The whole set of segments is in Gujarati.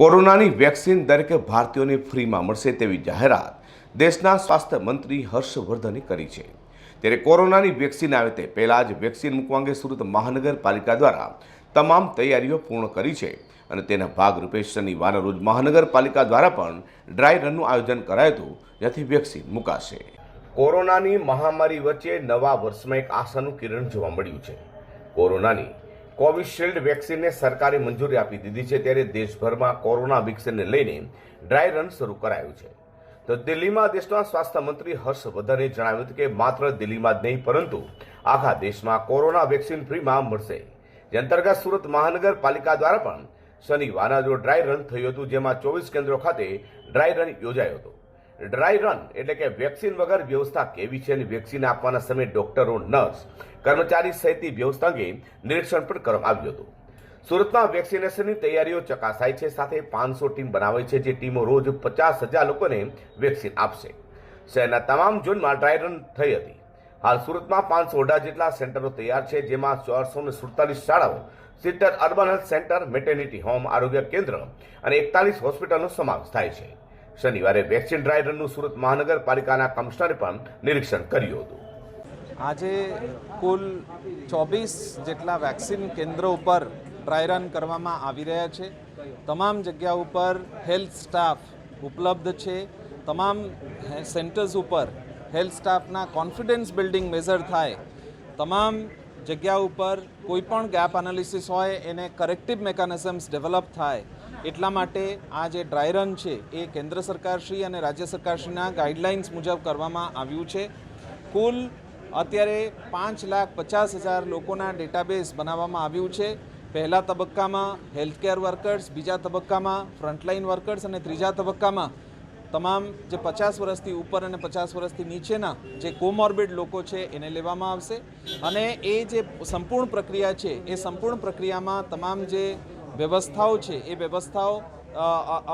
કોરોનાની વેક્સિન દરેક ભારતીયોને ફ્રીમાં મળશે તેવી જાહેરાત દેશના સ્વાસ્થ્ય મંત્રી હર્ષવર્ધને કરી છે. ત્યારે કોરોનાની વેક્સિન આવે તે પહેલાં જ વેક્સિન મૂકવા અંગે સુરત મહાનગરપાલિકા દ્વારા તમામ તૈયારીઓ પૂર્ણ કરી છે અને તેના ભાગરૂપે શનિવારના રોજ મહાનગરપાલિકા દ્વારા પણ ડ્રાય રનનું આયોજન કરાયું હતું, જેથી વેક્સિન મુકાશે. કોરોનાની મહામારી વચ્ચે નવા વર્ષમાં એક આશાનું કિરણ જોવા મળ્યું છે. કોરોનાની કોવિશિલ્ડ વેક્સિનને સરકારે મંજૂરી આપી દીધી છે ત્યારે દેશભરમાં કોરોના વેક્સિનને લઈને ડ્રાય રન શરૂ કરાયું છે. તો દિલ્હીમાં દેશના સ્વાસ્થ્ય મંત્રી હર્ષવર્ધને જણાવ્યું હતું કે માત્ર દિલ્હીમાં જ નહીં, પરંતુ આખા દેશમાં કોરોના વેક્સિન ફ્રીમાં મળશે. જે અંતર્ગત સુરત મહાનગરપાલિકા દ્વારા પણ શનિવારના જો ડ્રાય રન થયું હતું, જેમાં ચોવીસ કેન્દ્રો ખાતે ડ્રાય રન યોજાયો હતો. ડ્રાય રન એટલે કે વેક્સિન વગર વ્યવસ્થા કેવી છે અને વેક્સિન આપવાના સમયે ડોક્ટરો, નર્સ, કર્મચારી સહિતની વ્યવસ્થા અંગે નિરીક્ષણ પણ કરવામાં આવ્યું હતું. સુરતમાં વેક્સિનેશનની તૈયારીઓ ચકાસાઈ છે, સાથે પાંચસો ટીમ બનાવાઈ છે, જે ટીમો રોજ પચાસ હજાર લોકોને વેક્સિન આપશે. શહેરના તમામ ઝોનમાં ડ્રાય રન થઈ હતી. હાલ સુરતમાં પાંચસો અઢાર જેટલા સેન્ટરો તૈયાર છે, જેમાં ચારસો ને સુડતાલીસ શાળાઓ સિત્તેર urban health centre, maternity, home, આરોગ્ય કેન્દ્ર અને એકતાલીસ હોસ્પિટલનો સમાવેશ થાય છે. શનિવારે વેક્સિન ડ્રાય રનનું સુરત મહાનગરપાલિકાના કમિશનરે પણ નિરીક્ષણ કર્યું હતું. આજે કુલ ચોવીસ જેટલા વેક્સિન કેન્દ્રો ઉપર ડ્રાય રન કરવામાં આવી રહ્યા છે. તમામ જગ્યા ઉપર હેલ્થ સ્ટાફ ઉપલબ્ધ છે. તમામ સેન્ટર્સ ઉપર હેલ્થ સ્ટાફના કોન્ફિડન્સ બિલ્ડિંગ મેઝર થાય. તમામ જગ્યા ઉપર કોઈ પણ ગેપ એનાલિસિસ હોય, એને કરેક્ટિવ મેકાનિઝમ્સ ડેવલપ થાય. એટલા માટે આ જે ડ્રાય રન છે, એ કેન્દ્ર સરકારશ્રી અને રાજ્ય સરકારશ્રીના ગાઈડલાઇન્સ મુજબ કરવામાં આવ્યું છે. કુલ અત્યારે પાંચ લાખ પચાસ હજાર લોકોના ડેટાબેઝ બનાવવામાં આવ્યું છે. પહેલા તબક્કામાં હેલ્થકેર વર્કર્સ બીજા તબક્કામાં ફ્રન્ટલાઇન વર્કર્સ અને ત્રીજા તબક્કામાં તમામ જે પચાસ વર્ષથી ઉપર અને પચાસ વર્ષથી નીચેના જે કોમોર્બિડ લોકો છે, એને લેવામાં આવશે. અને એ જે સંપૂર્ણ પ્રક્રિયા છે, એ સંપૂર્ણ પ્રક્રિયામાં તમામ જે વ્યવસ્થાઓ છે, એ વ્યવસ્થાઓ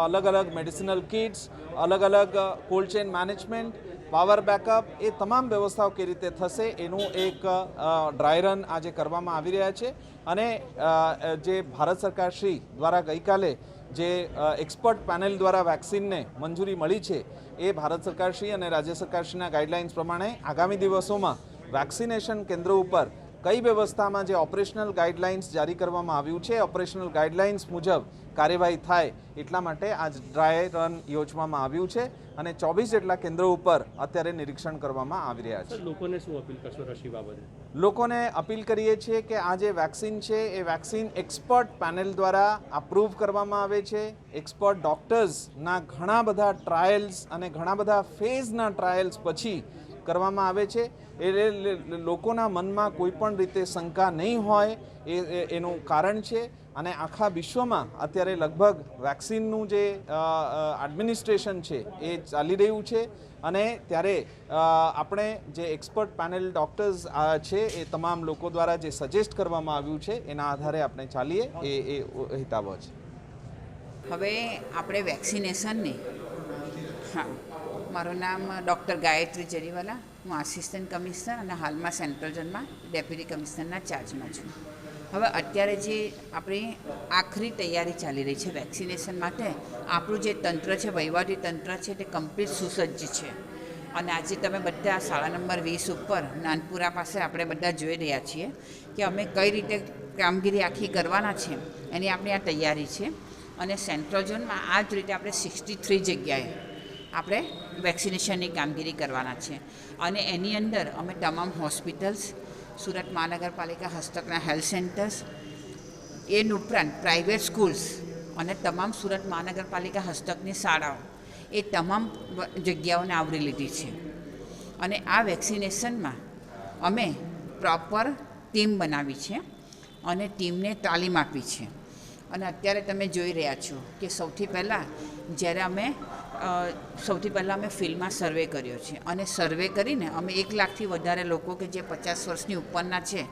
અલગ અલગ મેડિસિનલ કિટ્સ અલગ અલગ cold chain management power backup એ તમામ વ્યવસ્થાઓ કઈ રીતે થશે એનું એક ડ્રાય રન આજે કરવામાં આવી રહ્યા છે. અને જે ભારત સરકાર શ્રી દ્વારા ગઈકાલે જે એક્સપર્ટ પેનલ દ્વારા વેક્સિનને મંજૂરી મળી છે, એ ભારત સરકારશ્રી અને રાજ્ય સરકારશ્રીના ગાઈડલાઇન્સ પ્રમાણે આગામી દિવસોમાં વેક્સિનેશન કેન્દ્રો ઉપર કઈ વ્યવસ્થામાં જે ઓપરેશનલ ગાઈડલાઇન્સ જારી કરવામાં આવ્યું છે ઓપરેશનલ ગાઈડલાઇન્સ મુજબ કાર્યવાહી થાય એટલા માટે આજ ડ્રાય રન યોજવામાં આવ્યું છે અને ચોવીસ જેટલા કેન્દ્રો ઉપર અત્યારે નિરીક્ષણ કરવામાં આવી રહ્યા છે. લોકોને શું અપીલ કરશો રસી બાબતે? લોકોને અપીલ કરીએ છીએ કે આ જે વેક્સિન છે એ વેક્સિન એક્સપર્ટ પેનલ દ્વારા અપ્રૂવ કરવામાં આવે છે. એક્સપર્ટ ડોક્ટર્સના ઘણા બધા ટ્રાયલ્સ અને ઘણા બધા ફેઝના ટ્રાયલ્સ પછી કરવામાં આવે છે. એટલે લોકોના મનમાં કોઈ પણ રીતે શંકા નહીં હોય એ, એ- એનું કારણ છે. અને આખા વિશ્વમાં અત્યારે લગભગ વેક્સિનનું જે એડમિનિસ્ટ્રેશન છે એ ચાલી રહ્યું છે. અને ત્યારે આપણે જે એક્સપર્ટ પેનલ ડૉક્ટર્સ છે એ તમામ લોકો દ્વારા જે સજેસ્ટ કરવામાં આવ્યું છે એના આધારે આપણે ચાલીએ એ એ હિતાવહ છે. હવે આપણે વેક્સિનેશનને, હા મારું નામ ડૉક્ટર ગાયત્રી જરીવાલા. હું આસિસ્ટન્ટ કમિશનર અને હાલમાં સેન્ટ્રલ ઝોનમાં ડેપ્યુટી કમિશનરના ચાર્જમાં છું. હવે અત્યારે જે આપણી આખરી તૈયારી ચાલી રહી છે વેક્સિનેશન માટે, આપણું જે તંત્ર છે, વહીવટી તંત્ર છે, તે કમ્પ્લીટ સુસજ્જ છે. અને આજે તમે બધા શાળા નંબર વીસ ઉપર નાનપુરા પાસે આપણે બધા જોઈ રહ્યા છીએ કે અમે કઈ રીતે કામગીરી આખી કરવાના છે. એની આપણી આ તૈયારી છે. અને સેન્ટ્રલ ઝોનમાં આ જ રીતે આપણે સિક્સટી થ્રી જગ્યાએ આપણે વેક્સિનેશનની કામગીરી કરવાના છે. અને એની અંદર અમે તમામ હોસ્પિટલ્સ, સુરત મહાનગરપાલિકા હસ્તકના હેલ્થ સેન્ટર્સ એન ઉપરાંત પ્રાઇવેટ સ્કૂલ્સ અને તમામ સુરત મહાનગરપાલિકા હસ્તકની શાળાઓ, એ તમામ જગ્યાઓને આવરી લીધી છે. અને આ વેક્સિનેશનમાં અમે પ્રોપર ટીમ બનાવી છે અને ટીમને તાલીમ આપી છે. અને અત્યારે તમે જોઈ રહ્યા છો કે સૌથી પહેલાં જ્યારે અમે સૌથી પહેલાં અમે ફિલ્ડમાં સર્વે કર્યો છે. અને સર્વે કરીને અમે એક લાખથી વધારે લોકો કે જે પચાસ વર્ષની ઉપરના છે,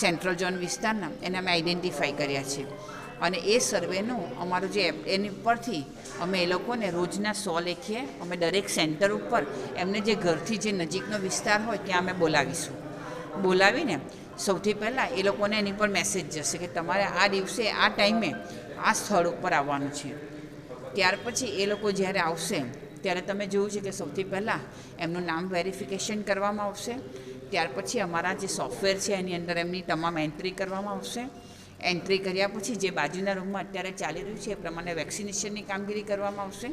સેન્ટ્રલ ઝોન વિસ્તારના, એને અમે આઈડેન્ટિફાઈ કર્યા છે. અને એ સર્વેનું અમારું જે એપ- એની ઉપરથી અમે એ લોકોને રોજના સો લેખીએ, અમે દરેક સેન્ટર ઉપર એમને જે ઘરથી જે નજીકનો વિસ્તાર હોય ત્યાં અમે બોલાવીશું. બોલાવીને સૌથી પહેલાં એ લોકોને એની પર મેસેજ જશે કે તમારે આ દિવસે, આ ટાઈમે આ સ્થળ ઉપર આવવાનું છે. ત્યાર પછી એ લોકો જ્યારે આવશે, ત્યારે તમે જોયું છે કે સૌથી પહેલાં એમનું નામ વેરિફિકેશન કરવામાં આવશે. ત્યાર પછી અમારા જે સોફ્ટવેર છે એની અંદર એમની તમામ એન્ટ્રી કરવામાં આવશે. એન્ટ્રી કર્યા પછી જે બાજુના રૂમમાં અત્યારે ચાલી રહ્યું છે એ પ્રમાણે વેક્સિનેશનની કામગીરી કરવામાં આવશે.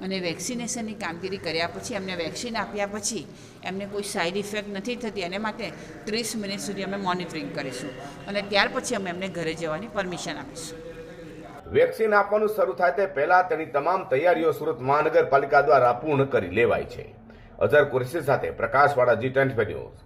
અને વેક્સિનેશનની કામગીરી કર્યા પછી એમને વેક્સિન આપ્યા પછી એમને કોઈ સાઈડ ઇફેક્ટ નથી થતી, એને માટે ત્રીસ મિનિટ સુધી અમે મોનિટરિંગ કરીશું. અને ત્યાર પછી અમે એમને ઘરે જવાની પરમિશન આપીશું. વેક્સિન આપવાનું શરૂ થાય તે પહેલા તેની તમામ તૈયારીઓ સુરત મહાનગરપાલિકા દ્વારા પૂર્ણ કરી લેવાય છે. અઝર કુરેશી સાથે પ્રકાશવાળા જી ટ્વેન્ટી ન્યૂઝ.